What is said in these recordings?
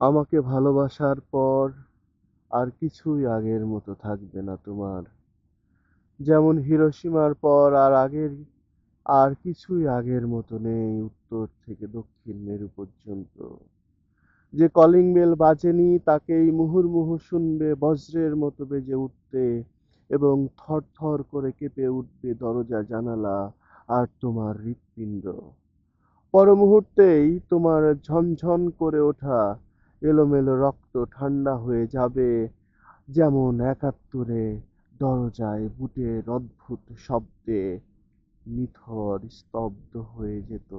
আমাকে ভালোবাসার পর আর কিছুই আগের মতো থাকবে না তোমার। যেমন হিরোশিমার পর আর আগের, আর কিছুই আগের মতো নেই উত্তর থেকে দক্ষিণ মেরু পর্যন্ত। যে কলিং বেল বাজেনি তাকেই মুহুর্মুহু শুনবে, বজ্রের মতো বেজে উঠতে এবং থরথর করে কেঁপে উঠবে দরজা, জানালা আর তোমার হৃৎপিণ্ড। পর মুহূর্তেই তোমার ঝনঝন করে ওঠা এলোমেলো রক্ত ঠান্ডা হয়ে যাবে, যেমন একাত্তরে দরজায় বুটের অদ্ভুত শব্দে নিথর স্তব্ধ হয়ে যেত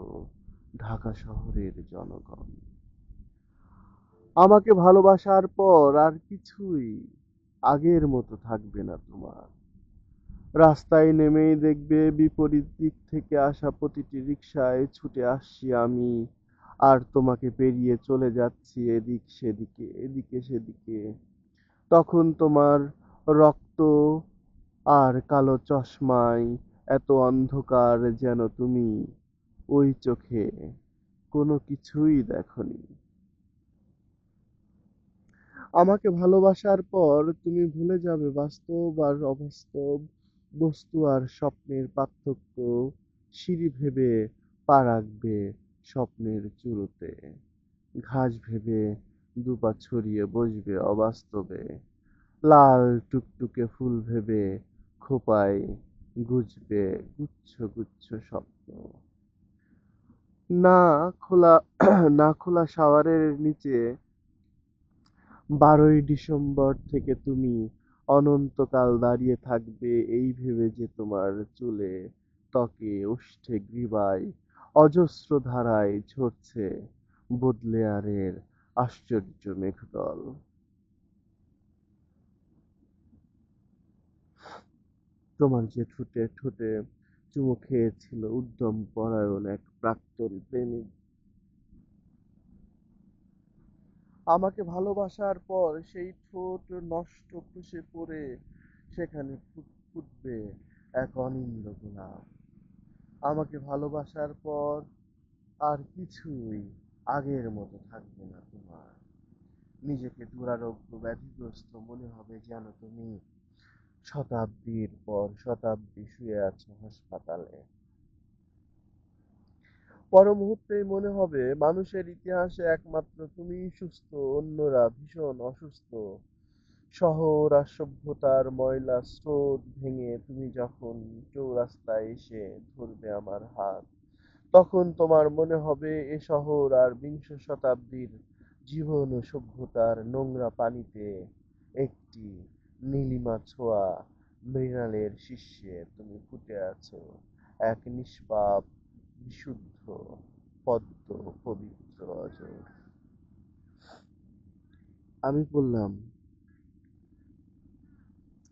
ঢাকা শহরের জনগণ। আমাকে ভালোবাসার পর আর কিছুই আগের মতো থাকবে না তোমার। রাস্তায় নেমেই দেখবে বিপরীত দিক থেকে আসা প্রতিটি রিক্সায় ছুটে আসছি আমি। আর তোমাকে পেরিয়ে চলে যাচ্ছি এদিক সেদিকে, এদিকে সেদিকে। তখন তোমার রক্ত আর কালো চশমায় এত অন্ধকার যেন তুমি ওই চোখে কোনো কিছুই দেখনি। আমাকে ভালোবাসার পর তুমি ভুলে যাবে বাস্তব আর অবাস্তব বস্তু আর স্বপ্নের পার্থক্য সিঁড়ি ভেবে পা রাখবে স্বপ্নের চুরোতে ঘাস ভেবে দুপা ছড়িয়ে বসবে অবাস্তবে। লাল টুকটুকে ফুল ভেবে খোপায় গুজবে গুচ্ছ গুচ্ছ স্বপ্ন। না খোলা না খোলা শাওয়ারের নিচে বারোই ডিসেম্বর থেকে তুমি অনন্তকাল দাঁড়িয়ে থাকবে এই ভেবে যে তোমার চুলে ত্বকে ওষ্ঠে গ্রীবায় অজস্র ধারায় ঝরছে বোদলেয়ারের আশ্চর্য মেঘদল। তোমার যে ঠোঁটে ঠোঁটে চুমু খেয়েছিল উদ্যম পরায়ণ এক প্রাক্তন প্রেমিক। আমাকে ভালোবাসার পর সেই ঠোঁট নষ্ট খসে পড়ে, সেখানে ফুট- ফুটবে এক অনিন্দ গোলাপ। আমাকে ভালোবাসার পর আর কিছুই আগের মতো থাকবে না তোমার। নিজেকে দুরারোগ্য ব্যাধিগ্রস্ত মনে হবে যেন তুমি শতাব্দীর পর শতাব্দী শুয়ে আছো হাসপাতালে। পর মুহূর্তেই মনে হবে, মানুষের ইতিহাসে একমাত্র তুমিই সুস্থ, অন্যরা ভীষণ অসুস্থ। শহর আর সভ্যতার ময়লা স্রোত ভেঙে তুমি যখন চৌরাস্তায় এসে ধরবে আমার হাত, তখন তোমার মনে হবে এ শহর আর বিংশ শতাব্দীর জীবন ও সভ্যতার নোংরা পানিতে একটি নীলিমা ছোঁয়া মৃণালের শীর্ষে তুমি ফুটে আছো, এক নিষ্পাপ, বিশুদ্ধ, পদ্ম, পবিত্র অজর। আমি বললাম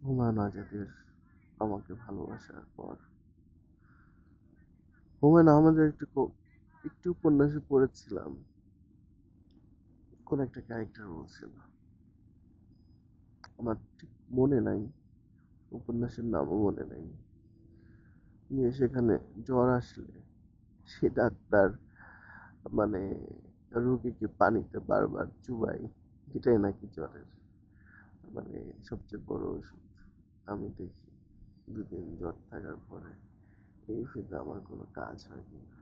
হুমায়ুন আজাদের আমাকে ভালোবাসার পর। হুমায়ুন আহমেদের একটু একটু উপন্যাসে পড়েছিলাম। কোন একটা ক্যারেক্টার বলছিল। আমার ঠিক মনে নাই। উপন্যাসের নামও মনে নাই। নিয়ে সেখানে জ্বর আসলে। সে ডাক্তার মানে রোগীকে পানিতে বারবার চুবাই এটাই নাকি জ্বরের মানে সবচেয়ে বড় ওষুধ। আমি দেখি দুদিন জ্বর থাকার পরে এই ওষুধে আমার কোনো কাজ হয় কিনা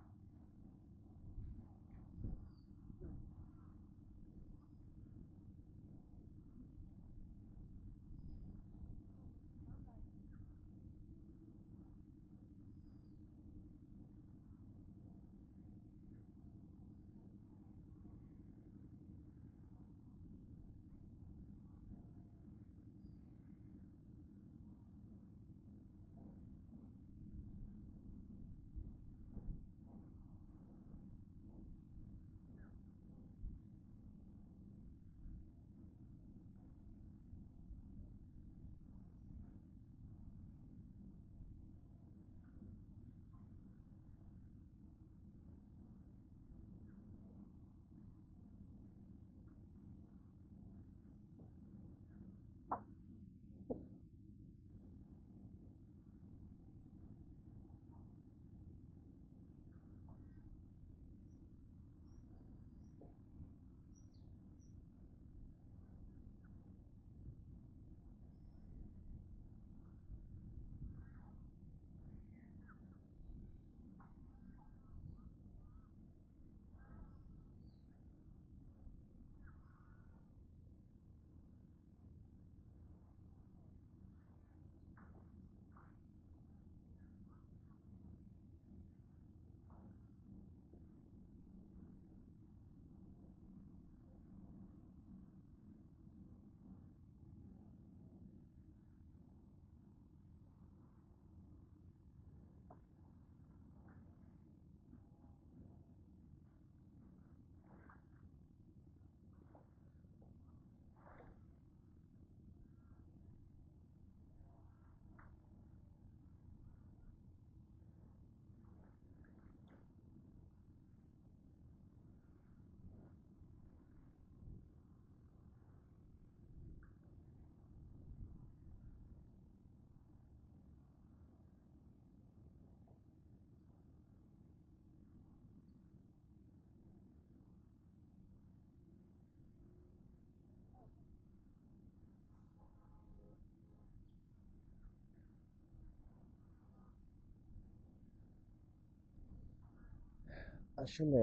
আসলে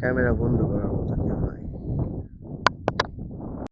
ক্যামেরা বন্ধ করার মতো